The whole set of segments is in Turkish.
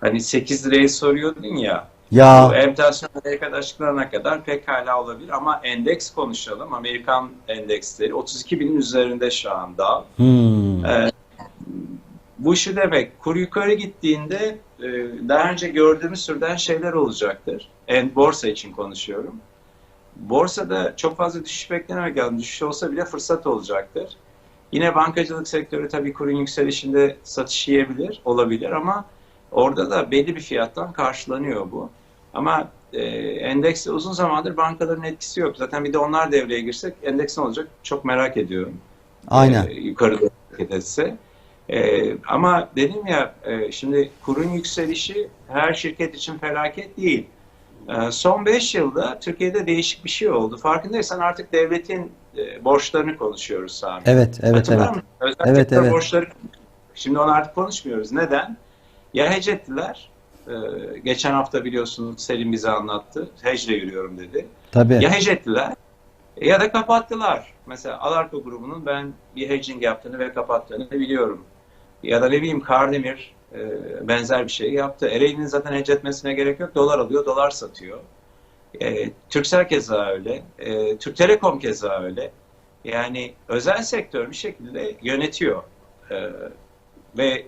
hani 8 lirayı soruyordun ya. Ya Bu enflasyon Amerika'da açıklanana kadar pekala olabilir ama endeks konuşalım. Amerikan endeksleri 32 binin üzerinde şu anda. hmm, Ee, bu şu demek, kur yukarı gittiğinde e, daha önce gördüğümüz türden şeyler olacaktır. En borsa için konuşuyorum. Borsada çok fazla düşüş beklenemek lazım. Düşüş olsa bile fırsat olacaktır. Yine bankacılık sektörü tabii kurun yükselişinde satış yiyebilir, olabilir ama orada da belli bir fiyattan karşılanıyor bu. Ama e, endekste uzun zamandır bankaların etkisi yok. Zaten bir de onlar devreye girsek endeks ne olacak çok merak ediyorum aynen. e, yukarı doğru hareket etse. E, ama dedim ya e, şimdi kurun yükselişi her şirket için felaket değil. E, son 5 yılda Türkiye'de değişik bir şey oldu. Farkındaysan artık devletin e, borçlarını konuşuyoruz Sami. Evet, evet, Hatırlar evet. mısın? Özel Evet, evet. borçları Şimdi onu artık konuşmuyoruz. Neden? Ya hedge ettiler. E, geçen hafta biliyorsun Selim bize anlattı. Hedge ile yürüyorum dedi. Tabii. Ya hedge ettiler ya da kapattılar. Mesela Alarko grubunun ben bir hedging yaptığını ve kapattığını biliyorum. Ya da ne bileyim Kardemir e, benzer bir şey yaptı. Ereğli'nin zaten hedge etmesine gerek yok. Dolar alıyor, dolar satıyor. E, Türksel keza öyle. E, Türk Telekom keza öyle. Yani özel sektör bir şekilde yönetiyor. E, ve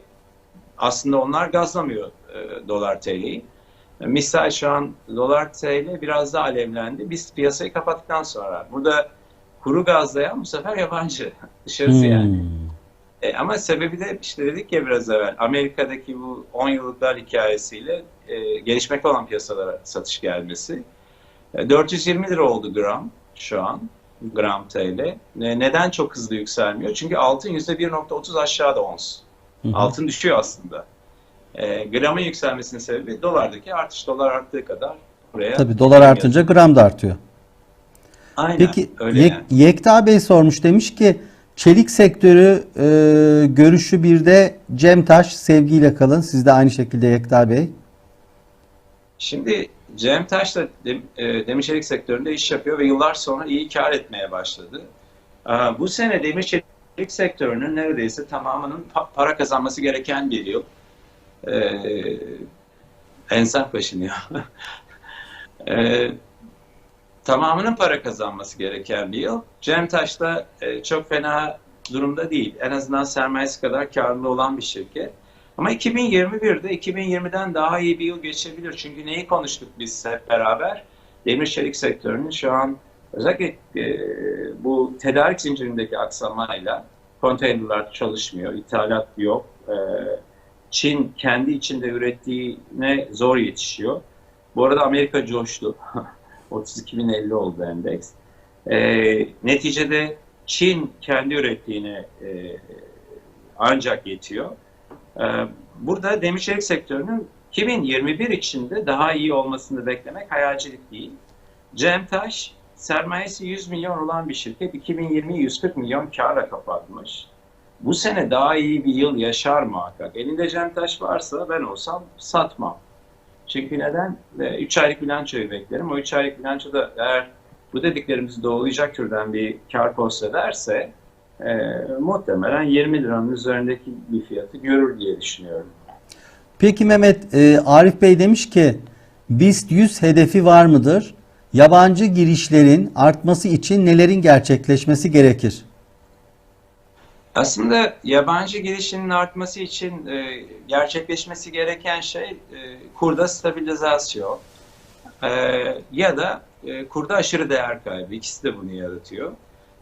aslında onlar gazlamıyor e, dolar TL'yi. Misal şu an dolar TL biraz daha alevlendi. Biz piyasayı kapattıktan sonra burada kuru gazlayan bu sefer yabancı. Dışarısı yani. Hmm, E, ama sebebi de işte dedik ya biraz evvel Amerika'daki bu 10 yıllıklar hikayesiyle e, gelişmekte olan piyasalara satış gelmesi. E, 420 lira oldu gram şu an gram TL. E, neden çok hızlı yükselmiyor? Çünkü altın %1.30 aşağıda ons. Altın düşüyor aslında. E, gramın yükselmesinin sebebi dolardaki artış. Dolar arttığı kadar buraya. Tabii dolar artınca gram da artıyor. Aynen. Peki öyle Yek- yani. Yekta Bey sormuş demiş ki çelik sektörü e, görüşü bir de Cem Taş sevgiyle kalın. Siz de aynı şekilde Yekta Bey. Şimdi Cem Taş da dem, e, demir çelik sektöründe iş yapıyor ve yıllar sonra iyi kar etmeye başladı. Aa, bu sene demir çelik sektörünün neredeyse tamamının pa- para kazanması gereken bir yıl. Ee, ensem kaşınıyor. Ee, tamamının para kazanması gereken bir yıl. Cem Taş da e, çok fena durumda değil. En azından sermayesi kadar karlı olan bir şirket. Ama 2021'de 2020'den daha iyi bir yıl geçebilir. Çünkü neyi konuştuk biz hep beraber? Demir çelik sektörünün şu an özellikle e, bu tedarik zincirindeki aksamayla konteynerler çalışmıyor, ithalat yok. E, Çin kendi içinde ürettiğine zor yetişiyor. Bu arada Amerika coştu. 32.050 oldu endeks. E, neticede Çin kendi ürettiğine ancak yetiyor. Burada demir çelik sektörünün 2021 içinde daha iyi olmasını beklemek hayalcilik değil. Cem Taş sermayesi 100 milyon olan bir şirket 2020'yi 140 milyon karla kapatmış. Bu sene daha iyi bir yıl yaşar muhakkak. Elinde Cem Taş varsa ben olsam satmam. Çünkü neden? 3 aylık bilançoyu beklerim. O 3 aylık bilançoda eğer bu dediklerimizi doğrulayacak türden bir kar post ederse e, muhtemelen 20 liranın üzerindeki bir fiyatı görür diye düşünüyorum. Peki Mehmet, e, Arif Bey demiş ki BIST 100 hedefi var mıdır? Yabancı girişlerin artması için nelerin gerçekleşmesi gerekir? Aslında yabancı girişinin artması için e, gerçekleşmesi gereken şey e, kurda stabilizasyon e, ya da e, kurda aşırı değer kaybı. İkisi de bunu yaratıyor.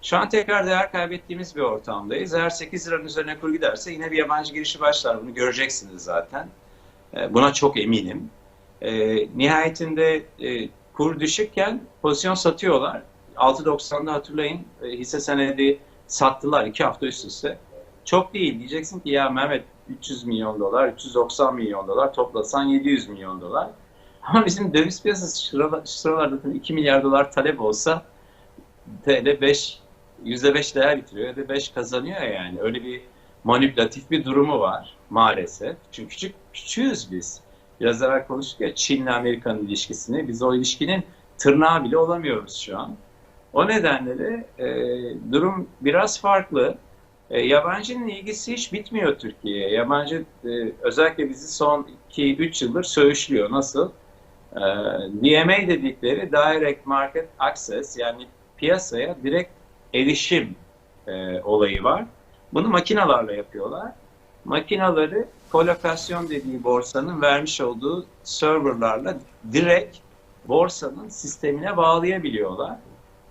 Şu an tekrar değer kaybettiğimiz bir ortamdayız. Eğer 8 liranın üzerine kur giderse yine bir yabancı girişi başlar. Bunu göreceksiniz zaten. E, buna çok eminim. E, nihayetinde e, kur düşükken pozisyon satıyorlar. 6.90'da hatırlayın e, hisse senedi sattılar iki hafta üst üste. Çok değil. Diyeceksin ki ya Mehmet 300 milyon dolar, 390 milyon dolar toplasan 700 milyon dolar. Ama bizim döviz piyasası şuralar, şuralarda 2 milyar dolar talep olsa TL 5, %5 değer getiriyor ya da 5 kazanıyor yani. Öyle bir manipülatif bir durumu var maalesef. Çünkü küçük, küçüğüz biz. Biraz evvel konuştuk ya Çin'le Amerika'nın ilişkisini. Biz o ilişkinin tırnağı bile olamıyoruz şu an. O nedenle de e, durum biraz farklı. E, yabancının ilgisi hiç bitmiyor Türkiye'ye. Yabancı e, özellikle bizi son 2-3 yıldır söğüşlüyor. Nasıl? E, DMA dedikleri Direct Market Access yani piyasaya direkt erişim e, olayı var. Bunu makinalarla yapıyorlar. Makinaları kolokasyon dediği borsanın vermiş olduğu serverlarla direkt borsanın sistemine bağlayabiliyorlar.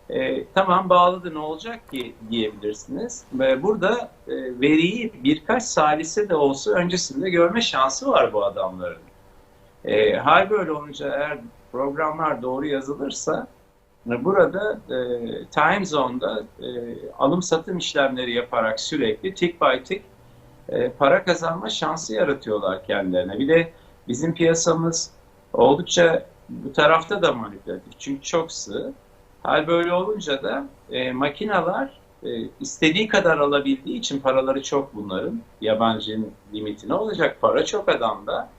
E, tamam bağladı ne olacak ki diyebilirsiniz. Ve burada e, veriyi birkaç salise de olsa öncesinde görme şansı var bu adamların. E, hal böyle olunca eğer programlar doğru yazılırsa e, burada e, time zone'da e, alım satım işlemleri yaparak sürekli tick by tick e, para kazanma şansı yaratıyorlar kendilerine. Bir de bizim piyasamız oldukça bu tarafta da manipülatif. Çünkü çok sığ. Hal böyle olunca da e, makineler e, istediği kadar alabildiği için paraları çok bunların. Yabancının limiti ne olacak? Para çok adamda.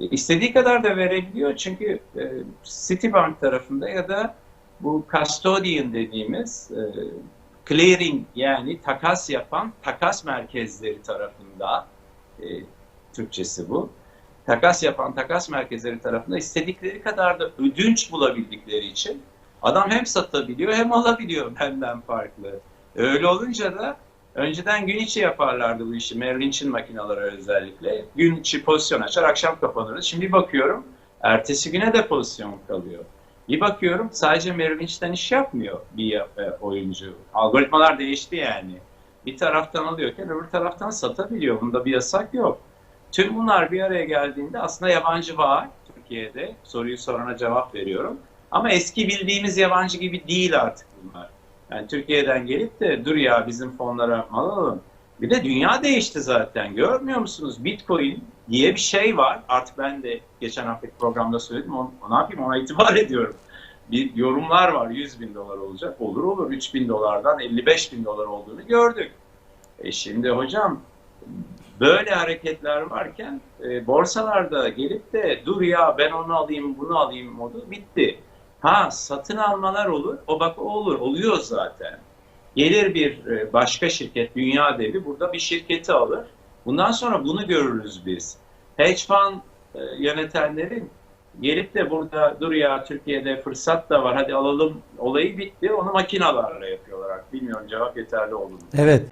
E, istediği kadar da verebiliyor çünkü e, Citibank tarafında ya da bu custodian dediğimiz e, clearing yani takas yapan takas merkezleri tarafında e, Türkçesi bu. Takas yapan takas merkezleri tarafında istedikleri kadar da ödünç bulabildikleri için adam hem satabiliyor hem alabiliyor benden farklı. Öyle olunca da önceden gün içi yaparlardı bu işi. Merrill Lynch'in makineleri özellikle. Gün içi pozisyon açar, akşam kapanırdı. Şimdi bakıyorum ertesi güne de pozisyon kalıyor. Bir bakıyorum sadece Merrill Lynch'ten iş yapmıyor bir e, oyuncu. Algoritmalar değişti yani. Bir taraftan alıyorken öbür taraftan satabiliyor. Bunda bir yasak yok. Tüm bunlar bir araya geldiğinde aslında yabancı var Türkiye'de. Soruyu sorana cevap veriyorum. Ama eski bildiğimiz yabancı gibi değil artık bunlar. Yani Türkiye'den gelip de dur ya bizim fonlara mal alalım. Bir de dünya değişti zaten. Görmüyor musunuz? Bitcoin diye bir şey var. Artık ben de geçen haftaki programda söyledim. Onu, ne yapayım ona itibar ediyorum. Bir yorumlar var 100 bin dolar olacak. Olur olur 3 bin dolardan 55 bin dolar olduğunu gördük. E şimdi hocam böyle hareketler varken e, borsalarda gelip de dur ya ben onu alayım bunu alayım modu bitti. Ha satın almalar olur. O bak olur. Oluyor zaten. Gelir bir e, başka şirket, dünya devi burada bir şirketi alır. Bundan sonra bunu görürüz biz. Hedge fund e, yönetenlerin gelip de burada dur ya Türkiye'de fırsat da var hadi alalım olayı bitti. Onu makinalarla yapıyorlar. Bilmiyorum cevap yeterli oldu? Evet.